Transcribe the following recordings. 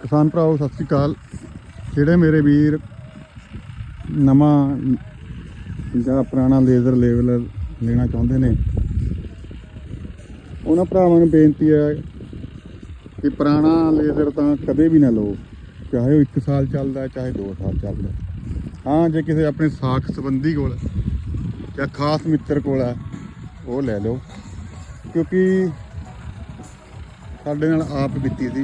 ਕਿਸਾਨ ਭਰਾਓ, ਸਤਿ ਸ੍ਰੀ ਅਕਾਲ। ਜਿਹੜੇ ਮੇਰੇ ਵੀਰ ਨਵਾਂ ਜਾਂ ਪੁਰਾਣਾ ਲੇਜ਼ਰ ਲੈਵਲ ਲੈਣਾ ਚਾਹੁੰਦੇ ਨੇ, ਉਹਨਾਂ ਭਰਾਵਾਂ ਨੂੰ ਬੇਨਤੀ ਹੈ ਕਿ ਪੁਰਾਣਾ ਲੇਜ਼ਰ ਤਾਂ ਕਦੇ ਵੀ ਨਾ ਲਓ, ਚਾਹੇ ਉਹ 1 ਸਾਲ ਚੱਲਦਾ, ਚਾਹੇ 2 ਸਾਲ ਚੱਲਦਾ। ਹਾਂ, ਜੇ ਕਿਸੇ ਆਪਣੇ ਸਾਖ ਸੰਬੰਧੀ ਕੋਲ ਜਾਂ ਖਾਸ ਮਿੱਤਰ ਕੋਲ ਹੈ, ਉਹ ਲੈ ਲਓ। ਕਿਉਂਕਿ ਸਾਡੇ ਨਾਲ ਆਪ ਬੀਤੀ ਸੀ।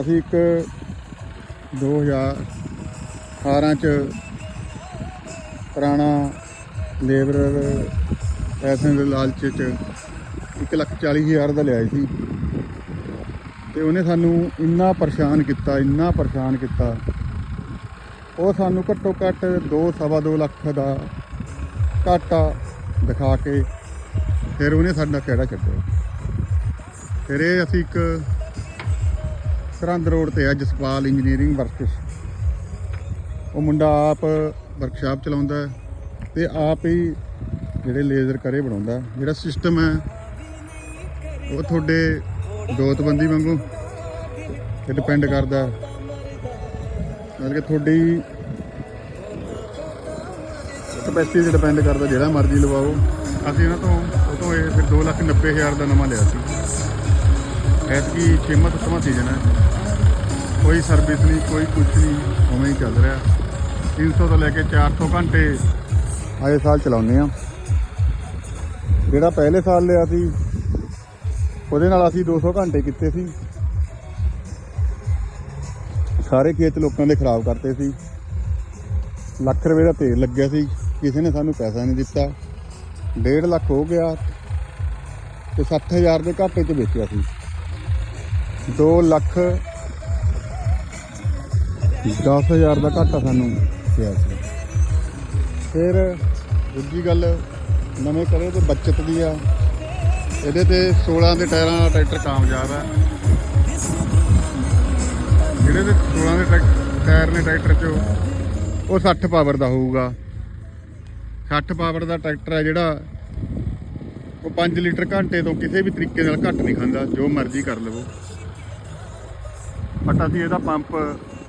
ਅਸੀਂ ਇੱਕ 2018 ਚ ਪੁਰਾਣਾ ਲੇਬਰ ਪੈਸੇ ਦੇ ਲਾਲਚ ਚ 140000 ਦਾ ਲਿਆਏ ਸੀ। ਤੇ ਉਹਨੇ ਸਾਨੂੰ ਇੰਨਾ ਪਰੇਸ਼ਾਨ ਕੀਤਾ, ਇੰਨਾ ਪਰੇਸ਼ਾਨ ਕੀਤਾ। ਉਹ ਸਾਨੂੰ ਘੱਟੋ ਘੱਟ 2 ਸਵਾ 2 ਲੱਖ ਦਾ ਘਾਟਾ ਦਿਖਾ ਕੇ ਫਿਰ ਉਹਨੇ ਸਾਡਾ ਕਿਹੜਾ ਛੱਡਿਆ। ਫਿਰ ਇਹ ਅਸੀਂ ਇੱਕ ਸਰਹੰਦ ਰੋਡ ਤੇ ਆ, ਜਸਪਾਲ ਇੰਜੀਨੀਅਰਿੰਗ ਵਰਕਸ ਉਹ ਮੁੰਡਾ ਆਪ ਵਰਕਸ਼ਾਪ ਚਲਾਉਂਦਾ ਹੈ ਤੇ ਆਪ ਹੀ ਜਿਹੜੇ ਲੇਜ਼ਰ ਕਰੇ ਬਣਾਉਂਦਾ ਜਿਹੜਾ ਸਿਸਟਮ ਹੈ, ਉਹ ਤੁਹਾਡੇ ਦੋਤਬੰਦੀ ਵਾਂਗੂ ਤੇ ਡਿਪੈਂਡ ਕਰਦਾ ਮਤਲਬ ਕਿ ਤੁਹਾਡੀ ਕਪੈਸਿਟੀ ਤੇ ਡਿਪੈਂਡ ਕਰਦਾ, ਜਿਹੜਾ ਮਰਜ਼ੀ ਲਵਾਓ। ਅਸੀਂ ਇਹਨਾਂ ਤੋਂ, ਉਹ ਤੋਂ ਇਹ ਫਿਰ 290000 ਦਾ ਨਵਾਂ ਲਿਆ ਸੀ। ਐਤਕੀ ਛੇਵਾਂ ਸੱਤਵਾਂ ਸੀਜ਼ਨ ਹੈ। ਕੋਈ ਸਰਵਿਸ ਨਹੀਂ, ਕੋਈ ਕੁਝ ਨਹੀਂ, ਉਵੇਂ ਹੀ ਚੱਲ ਰਿਹਾ। 300 ਤੋਂ ਲੈ ਕੇ 400 ਘੰਟੇ। ਆਏ ਸਾਲ ਚਲਾਉਂਦੇ ਆ ਜਿਹੜਾ ਪਹਿਲੇ ਸਾਲ ਲਿਆ ਸੀ, ਉਹਦੇ ਨਾਲ ਅਸੀਂ 200 ਘੰਟੇ ਕੀਤੇ ਸੀ। ਸਾਰੇ ਖੇਤ ਲੋਕਾਂ ਦੇ ਖਰਾਬ ਕਰਤੇ ਸੀ। ਲੱਖ ਰੁਪਏ ਦਾ ਤੇਲ ਲੱਗਿਆ ਸੀ। ਕਿਸੇ ਨੇ ਸਾਨੂੰ ਪੈਸਾ ਨਹੀਂ ਦਿੱਤਾ। 1.5 ਲੱਖ ਹੋ ਗਿਆ ਤੇ 60000 ਦੇ ਘਾਟੇ 'ਚ ਵੇਚਿਆ ਸੀ। 2 ਲੱਖ 10000 ਦਾ ਘਾਟਾ ਸਾਨੂੰ ਪਿਆ ਸੀ। ਫਿਰ ਦੂਜੀ ਗੱਲ, ਨਵੇਂ ਕਰੇ ਤੇ ਬਚਤ ਦੀ ਆ। ਇਹਦੇ ਤੇ 16 ਦੇ ਟਾਇਰਾਂ ਦਾ ਟਰੈਕਟਰ ਕਾਮਯਾਬ ਹੈ ਜਿਹੜੇ ਦੇ 16 ਦੇ ਟਰੈਕ- ਟਾਇਰ ਨੇ ਟਰੈਕਟਰ 'ਚੋਂ, ਉਹ 60 ਪਾਵਰ ਦਾ ਹੋਊਗਾ। 60 ਪਾਵਰ ਦਾ ਟਰੈਕਟਰ ਹੈ ਜਿਹੜਾ, ਉਹ 5 ਲੀਟਰ ਘੰਟੇ ਤੋਂ ਕਿਸੇ ਵੀ ਤਰੀਕੇ ਨਾਲ ਘੱਟ ਨਹੀਂ ਖਾਂਦਾ। ਜੋ ਮਰਜ਼ੀ ਕਰ ਲਵੋ। ਬਟ ਅਸੀਂ ਇਹਦਾ ਪੰਪ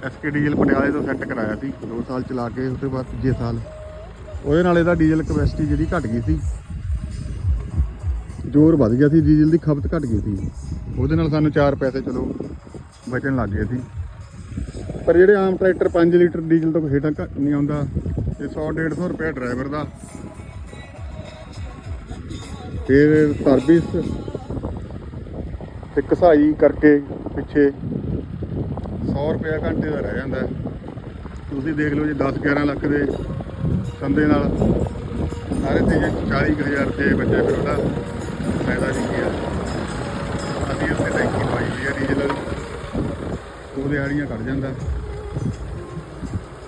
ਐਸਕੇ ਡੀਜ਼ਲ ਪਟਿਆਲੇ ਤੋਂ ਸੈੱਟ ਕਰਾਇਆ ਸੀ 2 ਸਾਲ ਚਲਾ ਕੇ ਉਸ ਤੋਂ ਬਾਅਦ ਤੀਜੇ ਸਾਲ। ਉਹਦੇ ਨਾਲ ਇਹਦਾ ਡੀਜ਼ਲ ਕਪੈਸਿਟੀ ਜਿਹੜੀ ਘਟ ਗਈ ਸੀ। ਜ਼ੋਰ ਵੱਧ ਗਿਆ ਸੀ, ਡੀਜ਼ਲ ਦੀ ਖਪਤ ਘਟ ਗਈ ਸੀ। ਉਹਦੇ ਨਾਲ ਸਾਨੂੰ 4 ਪੈਸੇ ਚਲੋ ਬਚਣ ਲੱਗ ਗਏ ਸੀ। ਪਰ ਜਿਹੜੇ ਆਮ ਟਰੈਕਟਰ 5 ਲੀਟਰ ਡੀਜ਼ਲ ਤੋਂ ਹੇਠਾਂ ਘੱਟ ਨਹੀਂ ਆਉਂਦਾ ਤੇ 100 150 ਰੁਪਏ ਡਰਾਈਵਰ ਦਾ। ਫਿਰ ਸਰਵਿਸ ਤੇ ਕਸਾਈ ਕਰਕੇ ਪਿੱਛੇ 100 ਰੁਪਏ ਘੰਟੇ ਦਾ ਰਹਿ ਜਾਂਦਾ। ਤੁਸੀਂ ਦੇਖ ਲਓ ਜੀ 10 11 ਲੱਖ ਦੇ ਸੰਦੇ ਨਾਲ ਸਾਰੇ ਤੇ ਜੇ 40000 ਰੁਪਏ ਬਚੇ ਫਿਰ ਉਹਦਾ ਫਾਇਦਾ ਨਹੀਂ ਗਿਆ ਅਸੀਂ ਉੱਥੇ ਟੈਂਕੀ ਪਾਈ ਹੋਈ ਹੈ ਡੀਜ਼ਲ। ਵਾਲੀ ਦੋ ਦਿਹਾੜੀਆਂ ਕੱਢ ਜਾਂਦਾ।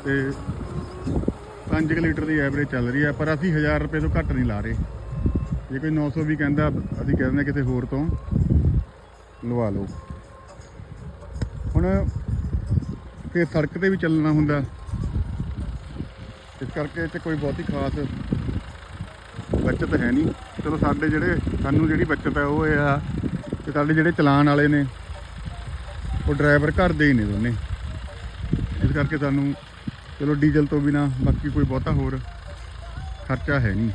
ਤੇ 5 ਲੀਟਰ ਦੀ ਐਵਰੇਜ ਚੱਲ ਰਹੀ ਹੈ ਪਰ ਅਸੀਂ 1000 ਰੁਪਏ ਤੋਂ ਘੱਟ ਨਹੀਂ ਲਾ ਰਹੇ। ਜੇ ਕੋਈ 900 ਵੀ ਕਹਿੰਦਾ, ਅਸੀਂ ਕਹਿੰਦੇ ਕਿਸੇ ਹੋਰ ਤੋਂ ਲਵਾ ਲਓ। ਹੁਣ ਕਿ ਸੜਕ ਤੇ ਵੀ ਚੱਲਣਾ ਹੁੰਦਾ। ਇਸ ਕਰਕੇ ਇੱਥੇ ਕੋਈ ਬਹੁਤੀ ਖਾਸ ਬਚਤ ਹੈ ਨਹੀਂ। ਚਲੋ ਸਾਡੇ ਜਿਹੜੇ, ਸਾਨੂੰ ਜਿਹੜੀ ਬਚਤ ਹੈ ਉਹ ਇਹ ਆ ਕਿ ਸਾਡੇ ਜਿਹੜੇ ਚਲਾਨ ਵਾਲੇ ਨੇ, ਉਹ ਡਰਾਈਵਰ ਘਰ ਦੇ ਹੀ ਨੇ ਦੋਨੇ। ਇਸ ਕਰਕੇ ਸਾਨੂੰ ਚਲੋ ਡੀਜ਼ਲ ਤੋਂ ਬਿਨਾ ਬਾਕੀ ਕੋਈ ਬਹੁਤਾ ਹੋਰ ਖਰਚਾ ਹੈ ਨਹੀਂ।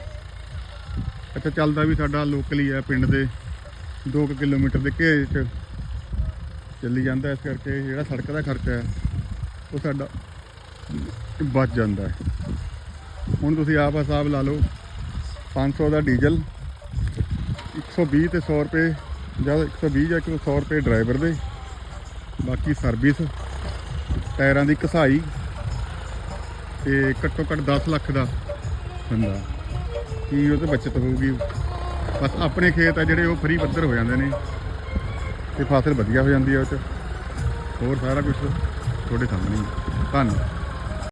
ਅੱਛਾ ਚੱਲਦਾ ਵੀ ਸਾਡਾ ਲੋਕਲ ਹੀ ਹੈ ਪਿੰਡ ਦੇ 2 ਕਿਲੋਮੀਟਰ ਦੇ ਘੇਰੇ 'ਚ ਚੱਲੀ ਜਾਂਦਾ। ਇਸ ਕਰਕੇ ਜਿਹੜਾ ਸੜਕ ਦਾ ਖਰਚਾ ਹੈ ਉਹ ਸਾਡਾ ਬਚ ਜਾਂਦਾ ਹੈ। ਹੁਣ ਤੁਸੀਂ ਆਪ ਹਿਸਾਬ ਲਾ ਲਓ 500 ਦਾ ਡੀਜ਼ਲ 120 ਤੇ 100 ਰੁਪਏ, ਜਾਂ 120 ਜਾਂ 100 ਰੁਪਏ ਡਰਾਈਵਰ ਦੇ, ਬਾਕੀ ਸਰਵਿਸ, ਟਾਇਰਾਂ ਦੀ ਘਸਾਈ ਤੇ ਘੱਟੋ ਘੱਟ 10 ਲੱਖ ਦਾ ਹੁੰਦਾ ਕੀ ਉਹ ਤੇ ਬਚਤ ਹੋਊਗੀ? ਬਸ ਆਪਣੇ ਖੇਤ ਆ ਜਿਹੜੇ ਉਹ ਫਰੀ ਪੱਧਰ ਹੋ ਜਾਂਦੇ ਨੇ, ਤੇ ਫਸਲ ਵਧੀਆ ਹੋ ਜਾਂਦੀ ਹੈ ਉਹ ਚ। ਹੋਰ ਸਾਰਾ ਕੁਝ ਤੁਹਾਡੇ ਸਾਹਮਣੇ ਹੀ। ਧੰਨਵਾਦ।